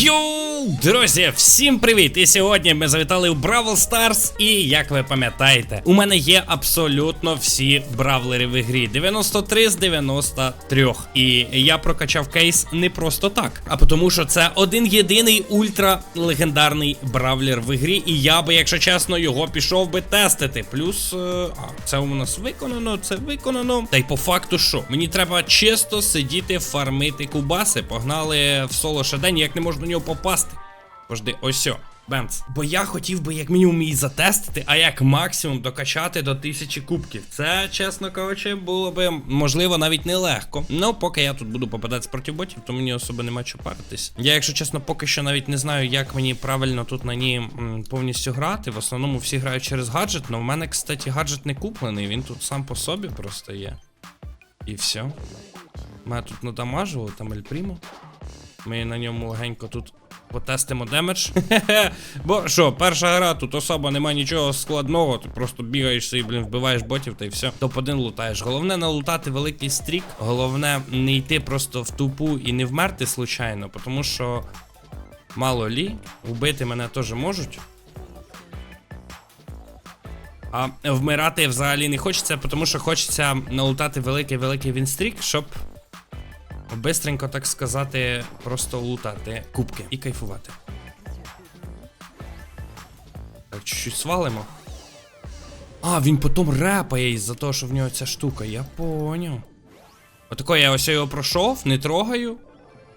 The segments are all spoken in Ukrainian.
Йоу, друзі, всім привіт! І сьогодні ми завітали у Бравл Старс. І як ви пам'ятаєте, у мене є абсолютно всі бравлери в ігрі. 93 з 93. І я прокачав кейс не просто так, а тому, що це один єдиний ультра легендарний бравлер в ігрі. І я би, якщо чесно, його пішов би тестити. Плюс, е, а, це у нас виконано, це виконано. Та й по факту, що мені треба чисто сидіти, фармити кубаси. Погнали в соло шедень, як не можна нього попасти. Пожди, ось сьо. Бенц. Бо я хотів би як мінімум її затестити, а як максимум докачати до тисячі кубків. Це, чесно кажучи, було би можливо навіть нелегко. Ну, поки я тут буду попадатися проти ботів, то мені особо нема чого паритись. Я, якщо чесно, поки що навіть не знаю, як мені правильно тут на ній м, повністю грати. В основному всі грають через гаджет, але в мене, кстати, гаджет не куплений, він тут сам по собі просто є. І все. Мене тут надамажували, там Ель Прімо. Ми на ньому легенько тут потестимо демедж. Бо що, перша гра, тут особа немає нічого складного, ти просто бігаєш і, блін, вбиваєш ботів та й все. Топ-1 лутаєш. Головне налутати великий стрік. Головне не йти просто в тупу і не вмерти случайно, тому що мало лі, вбити мене теж можуть. А вмирати взагалі не хочеться, тому що хочеться налутати великий-великий вінстрік, щоб бистренько, так сказати, просто лутати кубки і кайфувати. Так, чуть-чуть свалимо. А, він потім репає із-за того, що в нього ця штука, я поняв. Отако я ось його пройшов, не трогаю.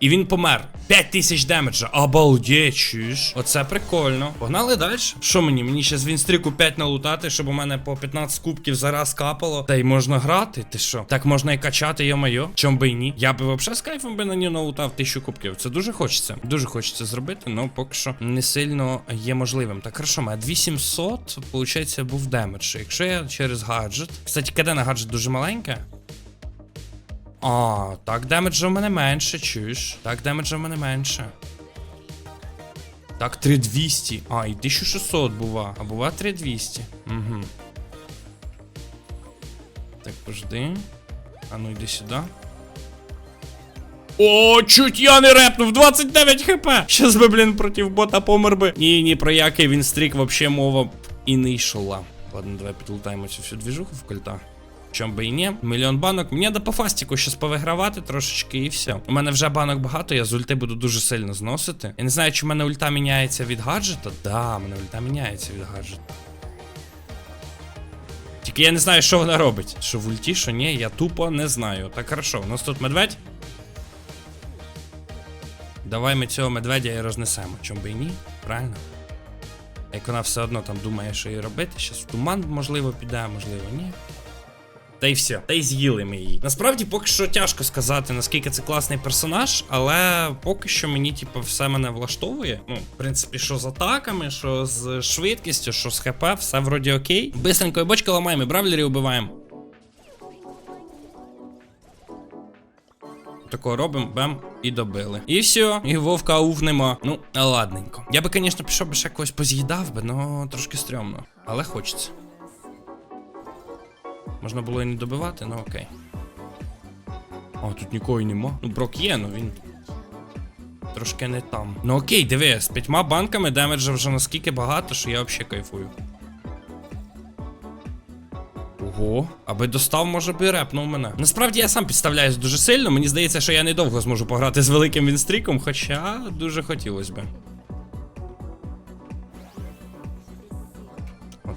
І він помер. 5 тисяч демеджа. Обалдеть? Оце прикольно. Погнали далі. Що мені? Мені ще з Вінстріку 5 налутати, щоб у мене по 15 кубків зараз капало. Та й можна грати, ти що? Так можна і качати, йо-моє. Чом би й ні? Я би взагалі з кайфом би на нього налутав 1000 кубків. Це дуже хочеться. Дуже хочеться зробити, але поки що не сильно є можливим. Так, хорошо, мене 2700, виходить, був демедж. Якщо я через гаджет. Кстати, КД на гаджет дуже маленьке. А, так демеджа в мене менше, чуєш? Так демеджа в мене менше. Так, 3200. А, і 1600 бува. А бува 3200. Угу. Так, пожди. А ну йди сюди. О, чуть я не репнув, 29 хп. Щас би, блін, проти бота помер би. Ні, ні, про який він стрік вообще мова і не йшла. Ладно, давай підлутаємо цю всю двіжуху в кольта. Чом би і ні. Мільйон банок. Мені треба по фастіку щось повигравати трошечки і все. У мене вже банок багато, я з ульти буду дуже сильно зносити. Я не знаю, чи в мене ульта міняється від гаджета. Да, в мене ульта міняється від гаджета. Тільки я не знаю, що вона робить. Що в ульті, що ні, я тупо не знаю. Так хорошо, у нас тут медведь. Давай ми цього медведя і рознесемо. Чом би і ні? Правильно? Як вона все одно там думає, що їй робити. Щас в туман, можливо, піде, можливо, ні. Та й все, та й з'їли ми її. Насправді, поки що тяжко сказати, наскільки це класний персонаж, але поки що мені, типу, все мене влаштовує. Ну, в принципі, що з атаками, що з швидкістю, що з ХП, все вроді окей. Бистренько і бочки ламаємо, і бравлерів убиваємо. Такого робимо, бем, і добили. І все, і вовка аув нема. Ну, ладненько. Я би, звісно, пішов би ще когось поз'їдав би, но трошки стрьомно. Але хочеться. Можна було і не добивати, ну окей. А, тут нікого й нема. Ну, брок є, ну він. Трошки не там. Ну окей, диви, з п'ятьма банками демеджа вже наскільки багато, що я взагалі кайфую. Ого, аби достав, може би репнув мене. Насправді я сам підставляюсь дуже сильно. Мені здається, що я недовго зможу пограти з великим вінстріком, хоча дуже хотілося би.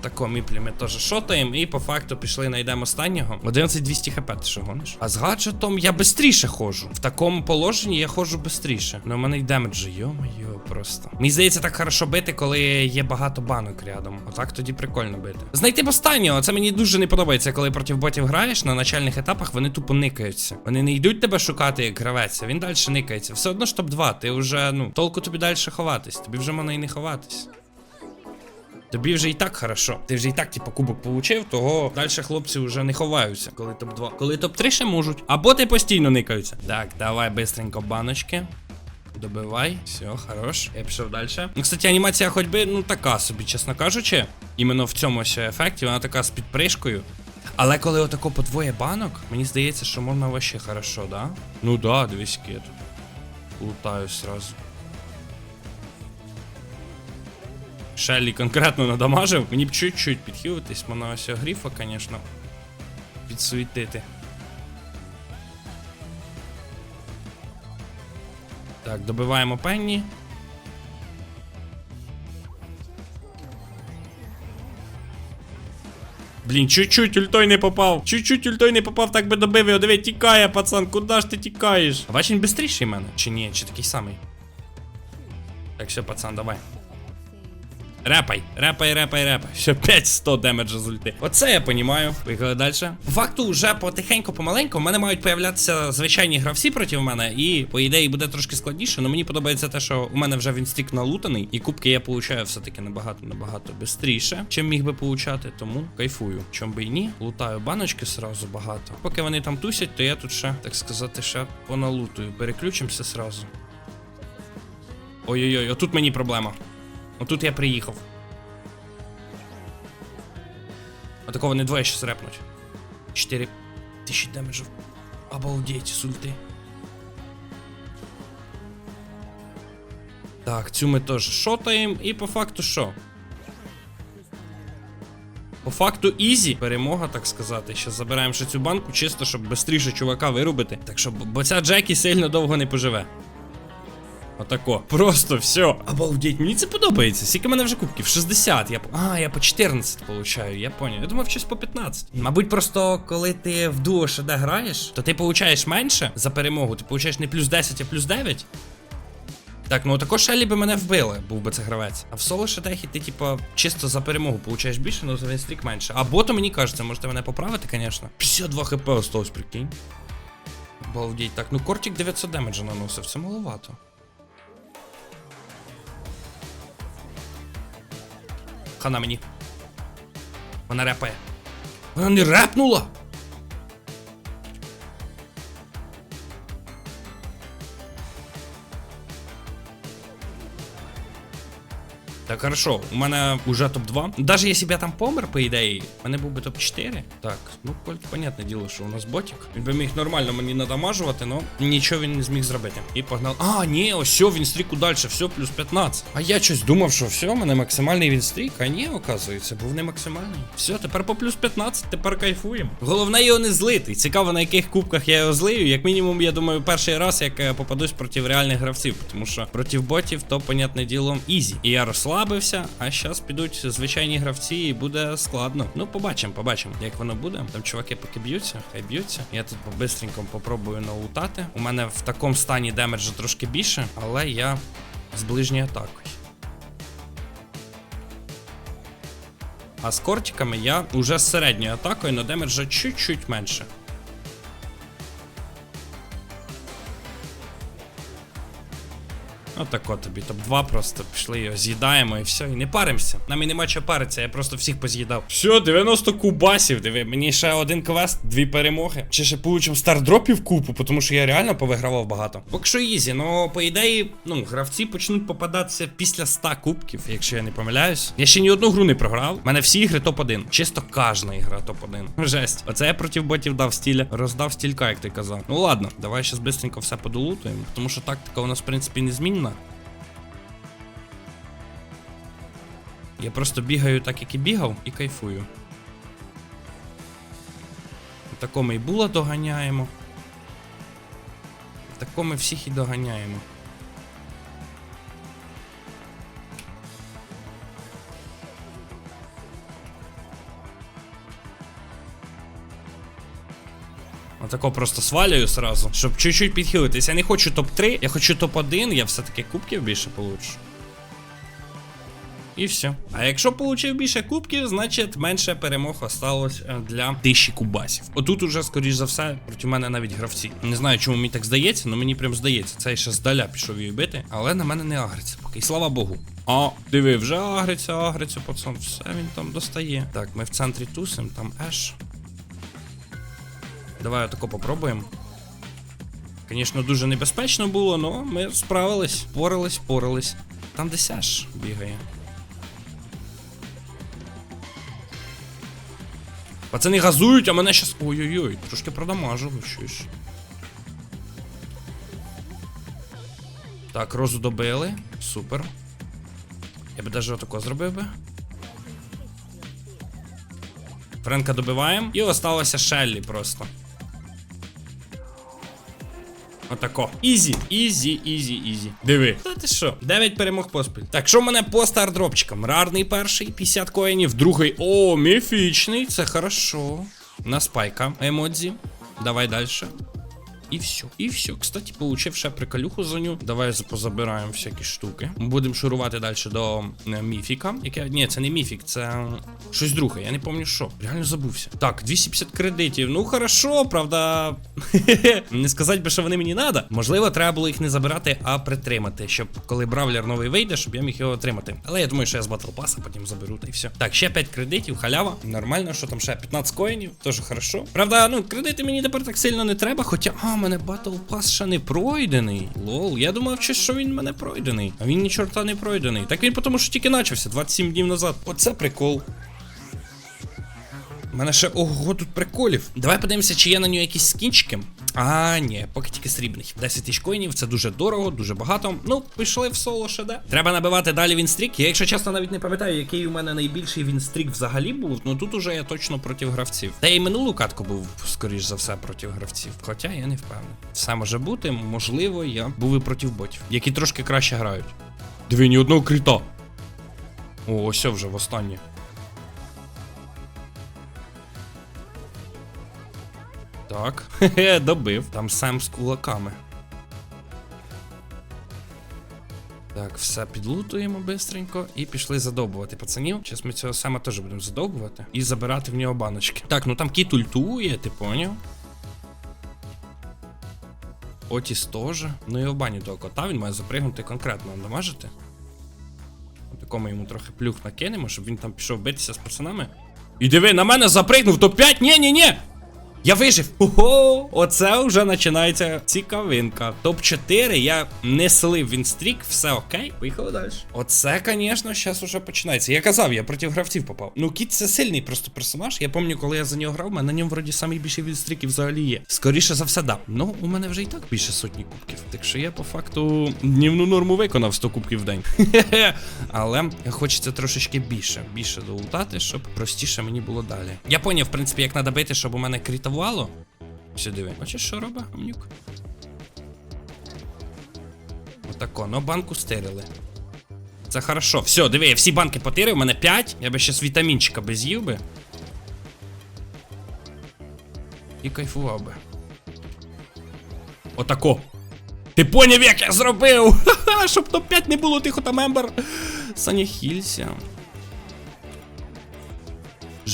Отако міплі ми теж шотаємо і по факту пішли знайдемо останнього. 11200 хп, ти що гониш? А з гаджетом я швидше ходжу. В такому положенні я ходжу швидше. Ну, у мене й демеджі, йо-моє, просто. Мені здається, так хорошо бити, коли є багато банок рядом. Отак тоді прикольно бити. Знайти останнього, це мені дуже не подобається, коли проти ботів граєш на начальних етапах, вони тупо никаються. Вони не йдуть тебе шукати як гравець, він далі никається. Все одно ж топ-2, ти вже, ну, толку тобі далі ховатись. Тобі вже можна і не ховатись. Тобі вже і так хорошо. Ти вже і так, типу, кубок получив, того далі хлопці вже не ховаються, коли топ-2. Коли топ-3 ще можуть. Або ти постійно никаються. Так, давай бистренько баночки. Добивай, все, хорош. Я пішов далі. Ну, кстати, анімація ходьби, ну така собі, чесно кажучи. Іменно в цьому ще ефекті, вона така з підпришкою. Але коли отако по двоє банок, мені здається, що можна вообще хорошо, да? Ну да, я тут лутаю сразу. Шеллі конкретно надамажив. Мені б чуть-чуть підхилитись, мене ось гріфа, звісно, підсуетити. Так, добиваємо Пенні. Блін, чуть-чуть ультой не попав. Чуть-чуть ультой не попав, так би добив його. Диви, тікає, пацан, куди ж ти тікаєш? А бач, він в мене? Чи ні? Чи такий самий? Так, все, пацан, давай. Репай, репай, репай, репай. Ще 500 демеджа з ульти. Оце я понімаю. Поїхали далі. По факту, вже потихеньку, помаленьку, в мене мають появлятися звичайні гравці проти мене, і по ідеї буде трошки складніше. але мені подобається те, що у мене вже він стік налутаний, і кубки я получаю все-таки набагато набагато швидше, чим міг би получати. Тому кайфую. Чом би і ні. Лутаю баночки сразу багато. Поки вони там тусять, то я тут ще, так сказати, ще поналутую. Переключимося сразу. Ой-ой-ой, отут мені проблема. Отут я приїхав. Отакого не двоє щас репнуть. 4 тисячі демеджів. Обалдеть, з ульти. Так, цю ми теж шотаємо, і по факту що? По факту ізі, перемога, так сказати. Ще забираємо ще цю банку, чисто, щоб швидше чувака вирубити. Так що, бо ця Джекі сильно довго не поживе. Отако. Просто все. Обалдеть, мені це подобається. Скільки мене вже кубків? 60. Я А, я по 14 получаю, я поняв. Я думав, щось по 15. Мабуть, просто коли ти в дуо ШД граєш, то ти получаєш менше за перемогу. Ти получаєш не плюс 10, а плюс 9. Так, ну також Шелі би мене вбили, був би це гравець. А в соло шедехі ти, типа, чисто за перемогу получаєш більше, але за вінстрік менше. Або то мені кажеться, можете мене поправити, звісно. 52 хп осталось, прикинь. Обалдеть. Так, ну кортик 900 демеджа наносив, це маловато. Хана мені. Вона репає. Вона не репнула! Так, хорошо, у мене уже топ-2. Даже якщо б я там помер, по ідеї, в мене був би топ-4. Так, ну Кольт, понятне діло, що у нас ботик. Він би міг нормально мені надамажувати, но нічого він не зміг зробити. І погнав. А, ні, ось він стріку далі, все, плюс 15. А я щось думав, що все, у мене максимальний він стрік, а ні, оказується, був не максимальний. Все, тепер по плюс 15, тепер кайфуємо. Головне його не злити. Цікаво, на яких кубках я його злию. Як мінімум, я думаю, перший раз, як е, попадусь проти реальних гравців, тому що проти ботів, то, понятне діло, ізі. І я розслабився, а зараз підуть звичайні гравці, і буде складно. Ну, побачимо, побачимо, як воно буде. Там чуваки поки б'ються, хай б'ються. Я тут по-бистренько попробую налутати. У мене в такому стані демеджа трошки більше, але я з ближньою атакою. А з кортиками я уже з середньою атакою, но демеджа чуть-чуть менше. Отако тобі топ-2 просто пішли його з'їдаємо і все, і не паримося. Нам і нема чого паритися, я просто всіх поз'їдав. Все, 90 кубасів, диви, мені ще один квест, дві перемоги. Чи ще получимо стардропів купу, тому що я реально повигравав багато. Поки що ізі, ну по ідеї, ну, гравці почнуть попадатися після 100 кубків, якщо я не помиляюсь. Я ще ні одну гру не програв. У мене всі ігри топ-1. Чисто кожна ігра топ-1. Жесть. Оце я проти ботів дав стіля. Роздав стілька, як ти казав. Ну ладно, давай щас быстренько все подолутуємо, тому що тактика у нас, в принципі, не змінна. Я просто бігаю так, як і бігав, і кайфую. Тако ми і була доганяємо. Тако ми всіх і доганяємо. Отако просто свалюю сразу, щоб чуть-чуть підхилитись. Я не хочу топ-3, я хочу топ-1, я все-таки кубків більше получу. І все. А якщо получив більше кубків, значить менше перемог осталось е, для тисячі кубасів. Отут уже, скоріш за все, проти мене навіть гравці. Не знаю, чому мені так здається, але мені прям здається. Цей ще здаля пішов її бити, але на мене не агриться поки. І слава Богу. А, диви, вже агриться, агриться, пацан. Все він там достає. Так, ми в центрі тусим, там Еш. Давай отако попробуємо. Звісно, дуже небезпечно було, але ми справились, порались, порались. Там десь Еш бігає. Пацани газують, а мене щас. Ой-ой-ой, трошки продамажили щось. Так, розу добили. Супер. Я би даже отако зробив би. Френка добиваємо. І осталося Шеллі просто. Отако. Ізі, ізі, ізі, ізі. Диви. Та ти що? 9 перемог поспіль. Так, що в мене по стардропчикам? Рарний перший, 50 коїнів, другий. О, міфічний. Це хорошо. На спайка. Емодзі. Давай далі. І все. І все. Кстати, получив ще приколюху за ню. Давай позабираємо всякі штуки. Будемо шурувати далі до е, міфіка. Яке. Ні, це не міфік, це щось друге. Я не пам'ятаю що. Реально забувся. Так, 250 кредитів. Ну хорошо, правда. не сказати би, що вони мені надо. Можливо, треба було їх не забирати, а притримати, щоб коли бравлер новий вийде, щоб я міг його отримати. Але я думаю, що я з Battle Pass потім заберу та й все. Так, ще 5 кредитів, халява. Нормально, що там ще 15 коїнів, теж хорошо. Правда, ну кредити мені тепер так сильно не треба. Хоча, у мене Battle Pass ще не пройдений. Лол, я думав, що він в мене пройдений. А він ні чорта не пройдений. Так він тому, що тільки начався 27 днів назад. Оце прикол. У мене ще ого тут приколів. Давай подивимося, чи є на нього якісь скінчики. А, ні, поки тільки срібний. 10 тисяч коїнів, це дуже дорого, дуже багато. Ну, пішли в соло ще де. Треба набивати далі вінстрік. Я, якщо чесно, навіть не пам'ятаю, який у мене найбільший вінстрік взагалі був. Ну тут уже я точно проти гравців. Та й минулу катку був, скоріш за все, проти гравців. Хоча я не впевнений. Все може бути, можливо, я був і проти ботів, які трошки краще грають. Диви, ні одного кріта. О, ось вже в останнє. Так, хе-хе, добив. Там Сем з кулаками. Так, все підлутуємо бистренько і пішли задовбувати пацанів. Зараз ми цього Сема теж будемо задовбувати і забирати в нього баночки. Так, ну там кіт ультує, ти поняв? Отіс теж. Ну і в баню того кота він має запригнути конкретно дамажити. Такому йому трохи плюх накинемо, щоб він там пішов битися з пацанами. І диви, на мене запригнув топ-5. Ні, ні, ні. Я вижив. Ого, оце вже починається цікавинка. Топ-4 я не слив вінстрік, все окей. Поїхали далі. Оце, звісно, зараз уже починається. Я казав, я проти гравців попав. Ну, кіт це сильний просто персонаж. Я пам'ятаю, коли я за нього грав, у мене на ньому вроді найбільші вінстріки взагалі є. Скоріше за все, да. Ну, у мене вже і так більше сотні кубків. Так що я по факту днівну норму виконав 100 кубків в день. Але хочеться трошечки більше, більше долутати, щоб простіше мені було далі. Я поняв, в принципі, як треба бити, щоб у мене критувало. Все диви. Бачиш, що робить гамнюк? Отако, ну банку стирили. Це хорошо. Все, диви, я всі банки потирив, у мене 5. Я би ще вітамінчика би з'їв би. І кайфував би. Отако. Ти поняв, як я зробив? Щоб топ-5 не було тихо та мембер. Саняхілься.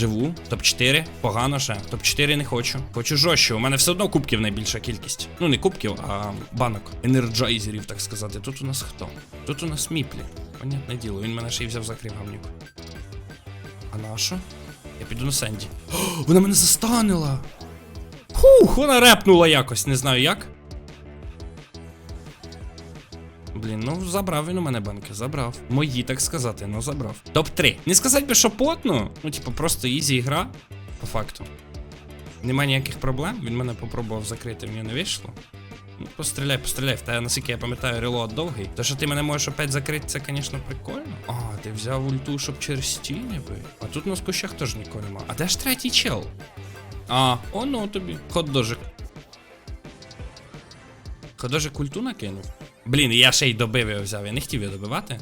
Живу, топ-4, погано ще. Топ-4 не хочу. Хочу жорстче. У мене все одно кубків найбільша кількість. Ну, не кубків, а банок. Енерджайзерів, так сказати. Тут у нас хто? Тут у нас міплі. Понятне діло, він мене ще й взяв закрив гамнюк. А на що? Я піду на Сенді. О, вона мене застанила! Хух, вона репнула якось, не знаю як. Блін, ну забрав він у мене банки, забрав. Мої, так сказати, ну забрав. Топ-3. Не сказати би, що потно, ну, типу, просто ізі гра, по факту. Нема ніяких проблем. Він мене попробував закрити, в нього не вийшло. Ну, постріляй, постріляй. В тебе, наскільки я пам'ятаю, релот довгий. То, що ти мене можеш опять закрити, це, звісно, прикольно. А, ти взяв ульту, щоб через стіни би. А тут на кущах теж нікого нема. А де ж третій чел? А, оно тобі. Хот-дожик. Ходожик культу накинув. Блін, я ще й добив його взяв, я не хотів його добивати.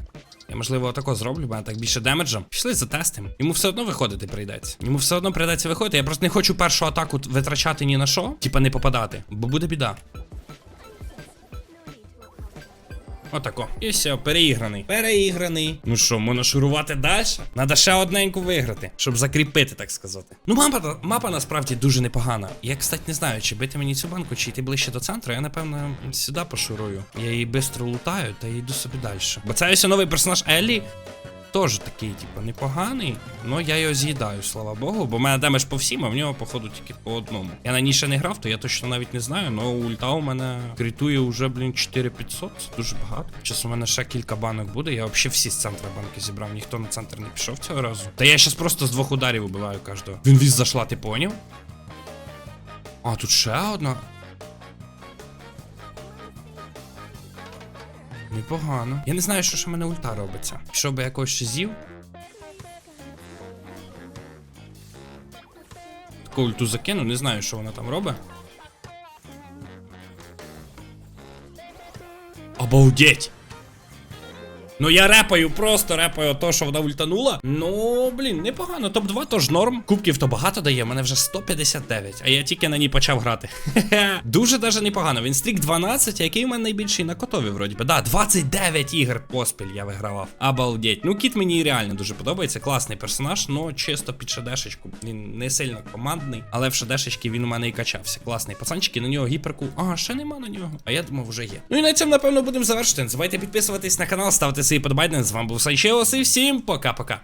Я, можливо, отако зроблю, бо так більше демеджа. Пішли затестимо. Йому все одно виходити прийдеться. Йому все одно прийдеться виходити. Я просто не хочу першу атаку витрачати ні на що, типа не попадати, бо буде біда. Отако. І все, переіграний. Переіграний. Ну що, можна шурувати далі? Надо ще одненьку виграти, щоб закріпити, так сказати. Ну, мапа, мапа насправді дуже непогана. Я, кстати, не знаю, чи бити мені цю банку, чи йти ближче до центру. Я, напевно, сюди пошурую. Я її швидко лутаю та йду собі далі. Бо це ось новий персонаж Еллі. Теж такий, типу, непоганий, але я його з'їдаю, слава Богу, бо в мене демедж по всім, а в нього, походу, тільки по одному. Я на ній ще не грав, то я точно навіть не знаю, але ульта у мене критує вже, блін, 4500, це дуже багато. Зараз у мене ще кілька банок буде, я взагалі всі з центра банки зібрав, ніхто на центр не пішов цього разу. Та я зараз просто з двох ударів убиваю кожного. Він віз зашла, ти поняв? А, тут ще одна. Непогано. Я не знаю, що ж у мене ульта робиться. Пішов би якось ще з'їв? Таку ульту закину, не знаю, що вона там робить. Обалдеть! Ну я репаю, просто репаю то, що вона ультанула. Ну, блін, непогано. Топ-2 тож норм. Кубків то багато дає, мене вже 159, а я тільки на ній почав грати. Дуже даже непогано. Він стрік 12, який у мене найбільший на котові, вроді би. Да, 29 ігор поспіль я вигравав. Обалдеть. Ну, кіт мені реально дуже подобається. Класний персонаж, но чисто під шедешечку. Він не сильно командний, але в шедешечки він у мене і качався. Класний пацанчик, на нього гіперку. А, ще нема на нього. А я думав, вже є. Ну і на цьому, напевно, будемо завершити. Не забувайте підписуватись на канал, ставити свої подобайки. З вами був Санчелос і всім пока-пока.